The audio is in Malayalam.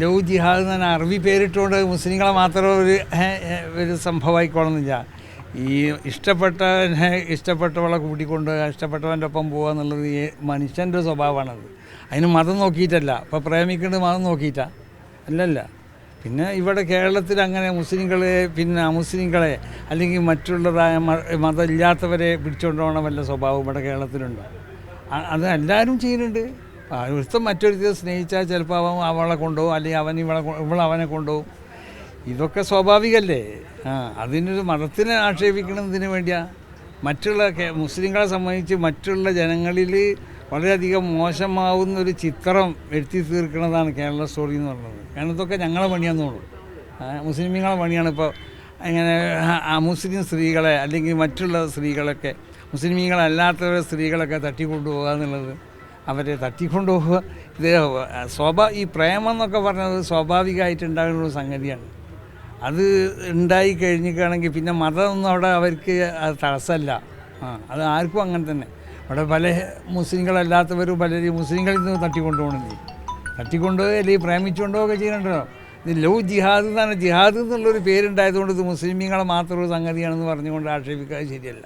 ലവ് ജിഹാദ് എന്ന് പറഞ്ഞാൽ അറബി പേരിട്ടുകൊണ്ട് മുസ്ലിങ്ങളെ മാത്രം ഒരു ഒരു സംഭവമായിക്കോളുന്നില്ല ഈ ഇഷ്ടപ്പെട്ടവനെ ഇഷ്ടപ്പെട്ടവളെ കൂട്ടിക്കൊണ്ട് ഇഷ്ടപ്പെട്ടവന്റെ ഒപ്പം പോകുക എന്നുള്ളത് ഈ മനുഷ്യന്റെ സ്വഭാവമാണത്. അതിന് മതം നോക്കിയിട്ടല്ല. ഇപ്പോൾ പ്രേമിക്കേണ്ടത് മതം നോക്കിയിട്ടാ. അല്ലല്ല. പിന്നെ ഇവിടെ കേരളത്തിൽ അങ്ങനെ മുസ്ലിങ്ങളെ പിന്നെ അമുസ്ലിങ്ങളെ അല്ലെങ്കിൽ മറ്റുള്ളതായ മതമില്ലാത്തവരെ പിടിച്ചുകൊണ്ടുപോകണ വല്ല സ്വഭാവം ഇവിടെ കേരളത്തിലുണ്ട്? അത് എല്ലാവരും ചെയ്യുന്നുണ്ട്. ഒരുത്തൻ മറ്റൊരുത്തരെ സ്നേഹിച്ചാൽ ചിലപ്പോൾ അവൻ അവളെ കൊണ്ടുപോകും അല്ലെങ്കിൽ അവൻ ഇവളെ ഇവൾ അവനെ കൊണ്ടുപോകും. ഇതൊക്കെ സ്വാഭാവികമല്ലേ? ആ അതിനൊരു മതത്തിനെ ആക്ഷേപിക്കുന്നതിന് വേണ്ടിയാണ് മറ്റുള്ള മുസ്ലിങ്ങളെ സംബന്ധിച്ച് മറ്റുള്ള ജനങ്ങളിൽ വളരെയധികം മോശമാവുന്ന ഒരു ചിത്രം എഴുത്തി തീർക്കുന്നതാണ് കേരള സ്റ്റോറി എന്ന് പറയുന്നത്. കാരണം ഇതൊക്കെ ഞങ്ങളെ പണിയാന്ന് തോന്നുന്നു. മുസ്ലിമീങ്ങളെ പണിയാണ് ഇപ്പോൾ ആ മുസ്ലിം സ്ത്രീകളെ അല്ലെങ്കിൽ മറ്റുള്ള സ്ത്രീകളൊക്കെ മുസ്ലിമീങ്ങളല്ലാത്തവരെ സ്ത്രീകളൊക്കെ തട്ടിക്കൊണ്ടുപോകുക എന്നുള്ളത് അവരെ തട്ടിക്കൊണ്ടുപോകുക ഇത് സ്വാഭാ ഈ പ്രേമം എന്നൊക്കെ പറഞ്ഞത് സ്വാഭാവികമായിട്ട് ഉണ്ടാകുന്ന ഒരു സംഗതിയാണ്. അത് ഉണ്ടായി കഴിഞ്ഞിട്ടാണെങ്കിൽ പിന്നെ മതമൊന്നും അവിടെ അവർക്ക് അത് തടസ്സമല്ല. ആ അത് ആർക്കും അങ്ങനെ തന്നെ. അവിടെ പല മുസ്ലിങ്ങളല്ലാത്തവരും പലരും മുസ്ലിങ്ങളിൽ നിന്ന് തട്ടിക്കൊണ്ടുപോകണമെങ്കിൽ തട്ടിക്കൊണ്ടുപോയി അല്ലെങ്കിൽ പ്രേമിച്ചുകൊണ്ടോ ഒക്കെ ചെയ്യുന്നുണ്ടല്ലോ. ഇത് ലവ് ജിഹാദ് എന്നാണ്. ജിഹാദ് എന്നുള്ളൊരു പേരുണ്ടായതുകൊണ്ട് ഇത് മുസ്ലിമീങ്ങളെ മാത്രം ഒരു സംഗതിയാണെന്ന് പറഞ്ഞുകൊണ്ട് ആക്ഷേപിക്കാതെ ശരിയല്ല.